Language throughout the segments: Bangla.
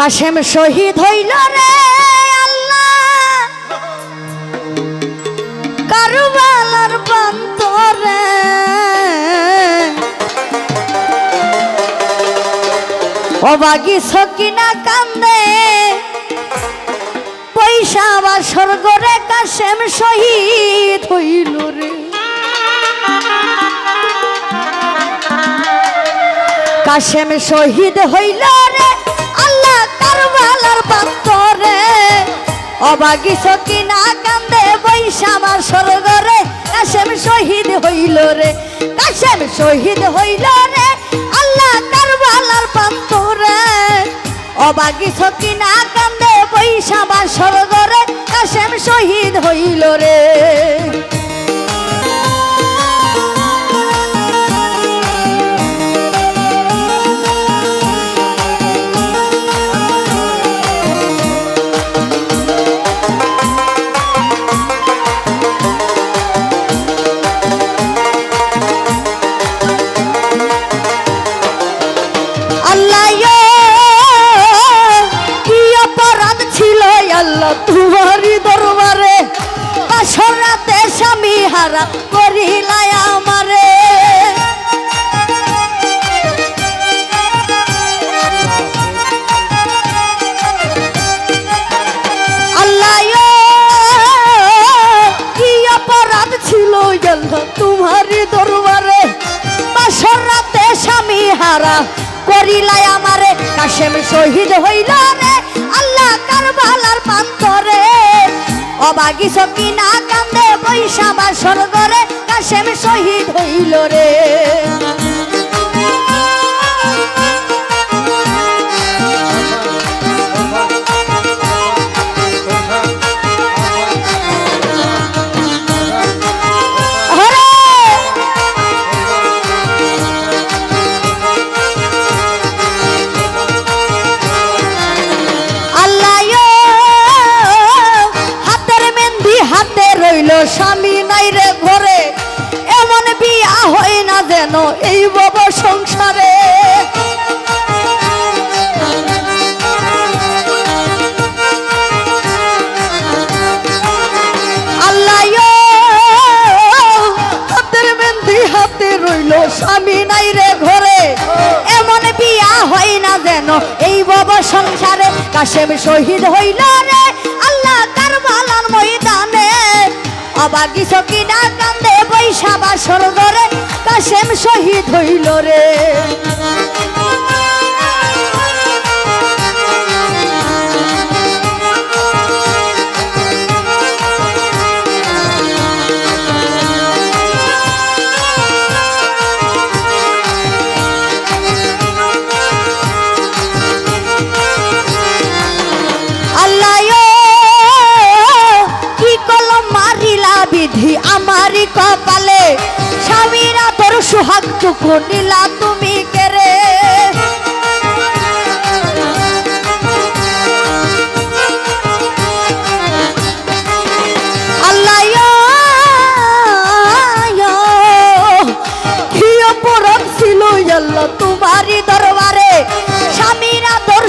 কাশেম শহীদ হইল রে আল্লাহ। কারবালার বান্তরে। অবাগি সকিনা কান্দে। পয়সা বা স্বর্গরে কাশেম শহীদ হইল রে। কাশেম শহীদ হইল রে আল্লাহ। কারবালার বান্তরে অবাগি সকিনা কান্দে বৈশামা স্বর্গরে। কাশেম শহীদ হইল রে, কাশেম শহীদ হইল রে, আল্লাহ কারবালার বান্তরে অবাগি সকিনা কান্দে বৈশামা স্বর্গরে, কাশেম শহীদ হইল রে। আল্লাহ দরবারে বাসর রাতে স্বামী হারা করিলাই আমারে। তোমারই দরবারে? বাসর রাতে স্বামী হারা করিলাই আমারে। কাশেম শহীদ হইল রে আল্লাহ কারবালার পান্তরে অবাগি সকিনা কান্দে বৈশাবা স্বর্গরে কাশেম শহীদ হইল রে। স্বামী নাই রে ঘরে। এমন বিয়া হয় না যেন। এই বব সংসারে কাশেম শহীদ হইল রে। আল্লাহ তার বালার ময়দানে। অবাগি সকিনা কান্দে বৈশা বৈশাবা ধরে কাশেম শহীদ হইল রে। বিধি আমারি কপালে, স্বামীরা তোর সুহাগ টুকু নিলা তুমি কেরে।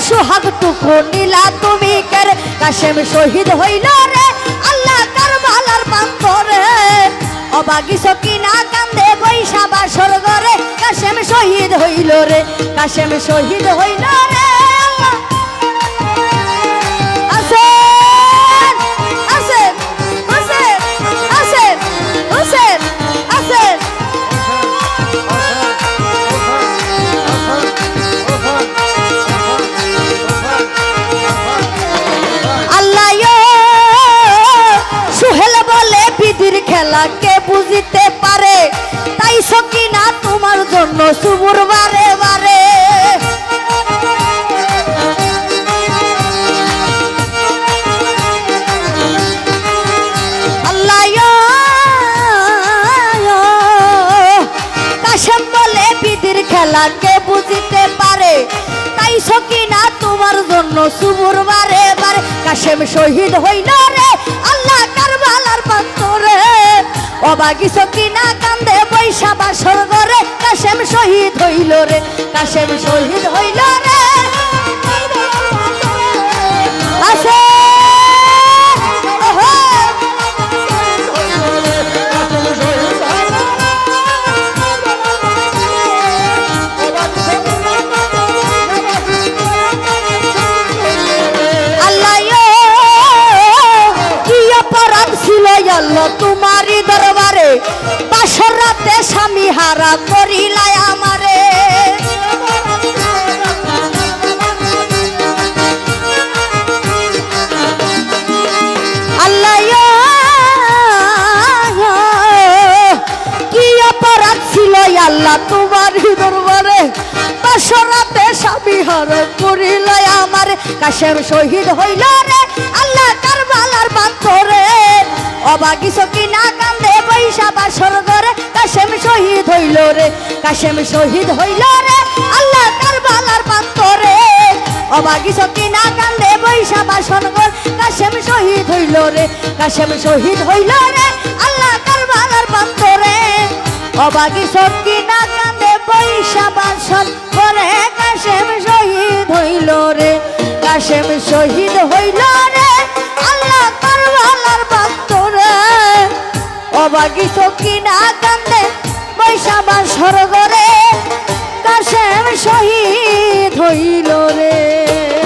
সুহাগ টুকু নিলা তুমি কেরে। কাশেম শহীদ হইল রে অবাগি সকিনা কান্দে বৈশাবা স্বর্গরে কাশেম শহীদ হইল রে কাশেম শহীদ হইল রে বুঝিতে পারে তাই সকিনা তোমার জন্য সুবুর বারে বারে। আল্লাহ ইয়ো, ইয়ো, কাশেম বলে বিধির খেলা কে বুঝিতে পারে তাই সকিনা তোমার জন্য সুবুর বারে বারে। কাশেম শহীদ হইল রে অবাগি সকিনা কান্দে বা বাসর রে কাশেম শহীদ হইল রে, কাশেম শহীদ হইল রে। আসে! তোমার? স্বামী হারা করিলাই আমারে। আল্লাহ তোমার দরবারে? বাসরাতে স্বামী হার করিল আমার। কাশেম শহীদ হইল রে আল্লাহ কারবালার বান্তরে অবাগিস কি না কান্দে পয়সা বাসর ঘরে কাশেম শহীদ হইল রে, কাশেম শহীদ হইল রে, আল্লাহ কারবালার বান্তরে অবাগিস কি না কান্দে পয়সা বাসন ঘর কাশেম শহীদ হইল রে, কাশেম শহীদ হইল রে, আল্লাহ কারবালার বান্তরে অবাগি সবকি না কান্দে পয়সা বাসন করে কাশেম শহীদ হইল রে, কাশেম শহীদ হইল রে, আল্লাহ কারবালার বাগি সখী না কান্দে বৈশাবার সরগরে কাশেম শহীদ হইল রে।